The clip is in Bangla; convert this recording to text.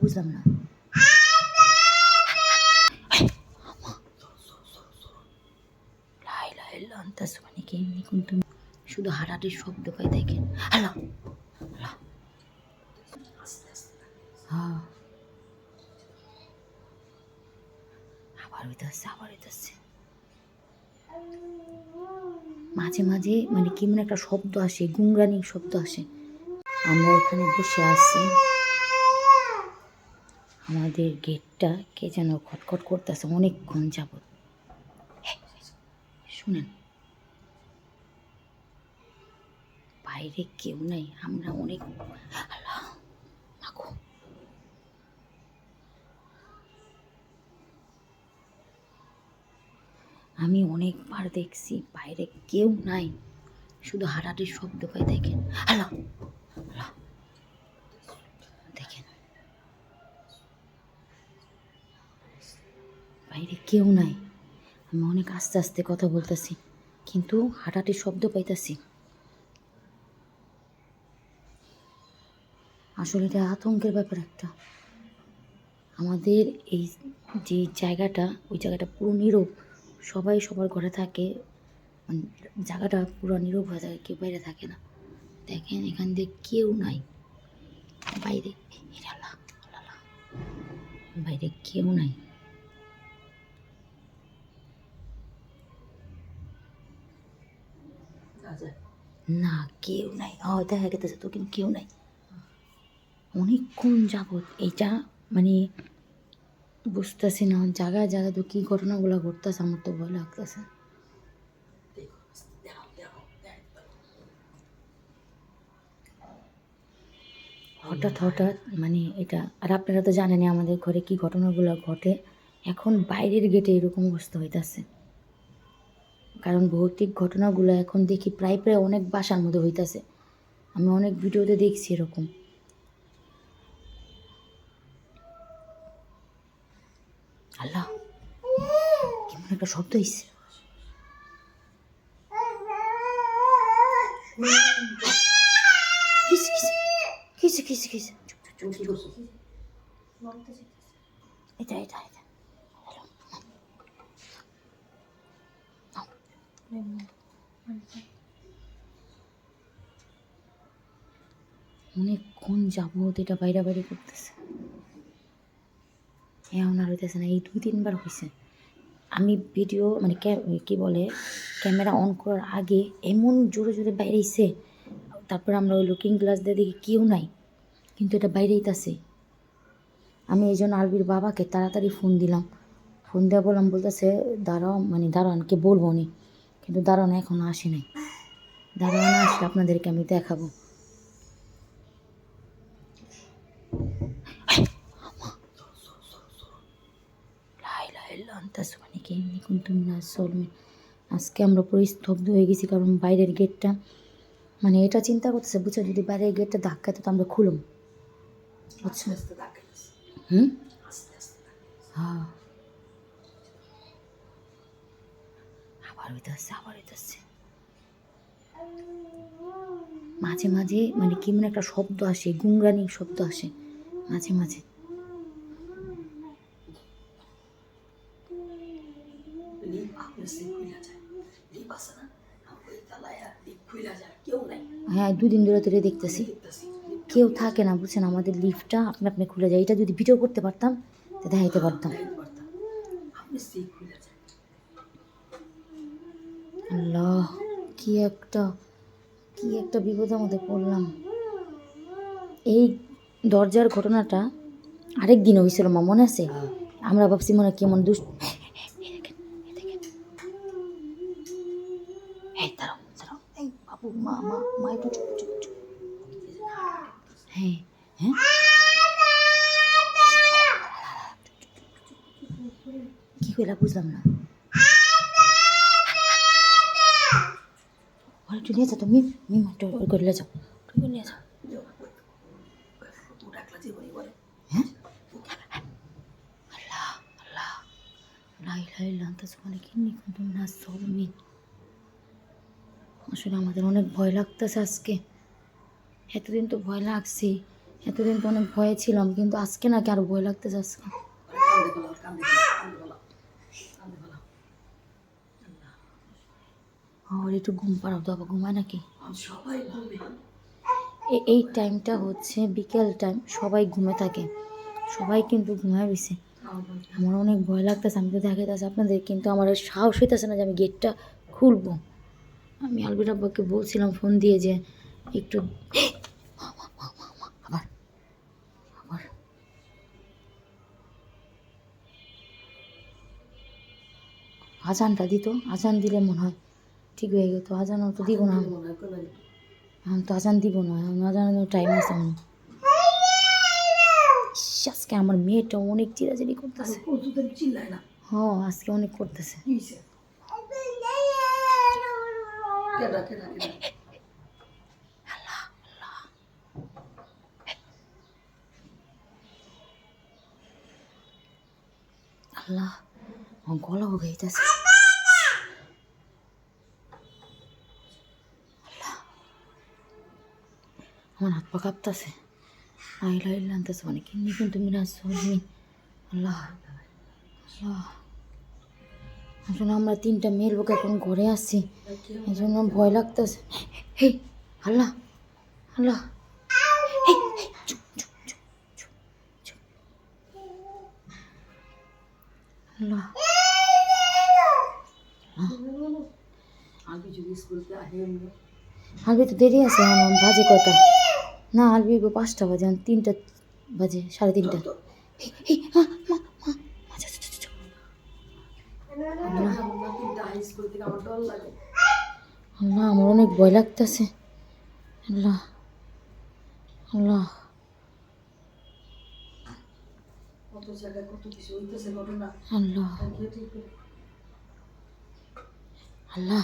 বুঝলাম না। মানে শুধু শব্দ পাই হ্যালো হ্যাঁ। আবার হইতেছে আবার হইতেছে। মাঝে মাঝে মানে কেমন একটা শব্দ আসে গুংরানি শব্দ আসে। আমরা এখানে বসে আছি। আমাদের গেটটা কে যেন খটখট করতেছে অনেকক্ষণ যাবত শুনেন। বাইরে কেউ নাই, আমরা অনেক আমি অনেকবার দেখছি বাইরে কেউ নাই, শুধু হাঁটাটির শব্দ পাই দেখেন। হ্যালো হ্যালো দেখেন বাইরে কেউ নাই। আমি অনেক আস্তে আস্তে কথা বলতেছি, কিন্তু হাঁটাটির শব্দ পাইতাছি। আসলে এটা আতঙ্কের ব্যাপার একটা। আমাদের এই যে জায়গাটা, ওই জায়গাটা পুরো নীরব। সবাই সবার ঘরে থাকে মানে জায়গাটা পুরো নীরব হয়ে থাকে, কেউ বাইরে থাকে না। দেখেন এখান দিয়ে কেউ নাই। বাইরে। বাইরে কেউ নাই। না কেউ নাই। ও দেখা গেতেছে তো কিন্তু কেউ নাই। অনেকক্ষণ যাবৎ এইটা মানে বুঝতেছি না জায়গায় জায়গায় তো কী ঘটনাগুলো ঘটতেছে আমার তো ভয় লাগতেছে। হঠাৎ হঠাৎ মানে এটা আর আপনারা তো জানেনই আমাদের ঘরে কি ঘটনাগুলো ঘটে। এখন বাইরের গেটে এরকম অবস্থা হইতাছে। কারণ ভৌতিক ঘটনাগুলো এখন দেখি প্রায় প্রায় অনেক বাসার মধ্যে হইতাছে। আমি অনেক ভিডিওতে দেখছি এরকম। আল্লাহ কেমন একটা শব্দ কিসে কিসে কিসে এটা এটা এটা। অনেকক্ষণ যাবত এটা বাইরে বাইরে করতেছে এমন আর হইতেছে না, এই দুই তিনবার হয়েছে আমি ভিডিও মানে কি বলে ক্যামেরা অন করার আগে এমন জোরে জোরে বাইরেছে তারপর আমরা ওই লুকিং গ্লাস দিয়ে দেখি কেউ নাই, কিন্তু এটা বাইরেইতাছে। আমি এই জন্য আলবির বাবাকে তাড়াতাড়ি ফোন দিলাম। ফোন দেওয়া বললাম, বলতেছে, দাঁড়াও মানে দাঁড়ানকে বলব নি কিন্তু দাঁড়ান এখন আসে নাই। দাঁড়ান আসলে আপনাদেরকে আমি দেখাবো। আজকে আমরা পুরো স্তব্ধ হয়ে গেছি কারণ বাইরের গেটটা মানে এটা চিন্তা করতেছে বুঝছ? যদি বাইরের গেটটা ধাক্কাতে তো আমরা খুলুম। বুঝছ? হুম? হ্যাঁ। আবার মাঝে মাঝে মানে কেমন একটা শব্দ আসে গুংরানি শব্দ আসে, মাঝে মাঝে। হ্যাঁ দুদিন ধরে ধরে দেখতেছি। কেউ থাকে না, বুঝছেন? আমাদের লিফটটা আপনি আপনি খুলে যায়। এটা যদি ভিডিও করতে পারতাম দেখাইতে পারতাম। আল্লাহ কি একটা কি একটা বিপদের মধ্যে পড়লাম। এই দরজার ঘটনাটা আরেক দিন হয়েছিল মা মনে আছে? আমরা ভাবছি মনে হয় কেমন দুষ্ট বাবু মা মা মা একটু চুপ চুপ চুপ। হ্যাঁ হ্যাঁ। কি কইলা বুঝলাম না। একটু নিয়ে যাও তুমি মিম একটু ওই করে যাও করে নিয়ে যাও আসলে আমাদের অনেক ভয় লাগতেছে আজকে এতদিন তো ভয় লাগছে এতদিন তো অনেক ভয়ে ছিলাম কিন্তু আজকে নাকি আরও ভয় লাগতেছে আজকে আর একটু ঘুম পাড়াও তো আবার ঘুমায় নাকি? সবাই ঘুমে। এই টাইমটা হচ্ছে বিকেল টাইম সবাই ঘুমে থাকে। সবাই কিন্তু ঘুমায় রয়েছে আমার অনেক ভয় লাগতেছে আমি তো দেখাইতেছি আপনাদের কিন্তু আমার সাহস হইতেছে না যে আমি গেটটা খুলবো। আমি আলবির আব্বাকে বলছিলাম ফোন দিয়ে যে একটু আবার আবার। আজানটা দিত আজান দিলে মনে হয় ঠিক হয়ে গেত আজানও তো দিব না এখন তো আজান দিব না। এখন আজানের টাইম আছে। ইস, আজকে আমার মেয়েটা অনেক চিরাচিরি করতেছে। হ্যাঁ আজকে অনেক করতেছে। আল্লাহ আমার গলা গাইতেছে আমার হাত পা কাঁপতেছে আইলা আইলা আনতেছে মানে কিন্নি কিন্তু মিরাজ সরমি আল্লাহ আল্লাহ আসলে আমরা তিনটা মেয়ের লোক এখন ঘরে আসছি এই জন্য ভয় লাগতেছে হে আল্লাহ আল্লাহ আলবি তো দেরি আছে বাজে কটা না আলবি গো পাঁচটা বাজে তিনটা বাজে সাড়ে তিনটা। আল্লাহ আমার অনেক ভয় লাগতেছে। আল্লাহ আল্লাহ। আল্লাহ? আল্লাহ।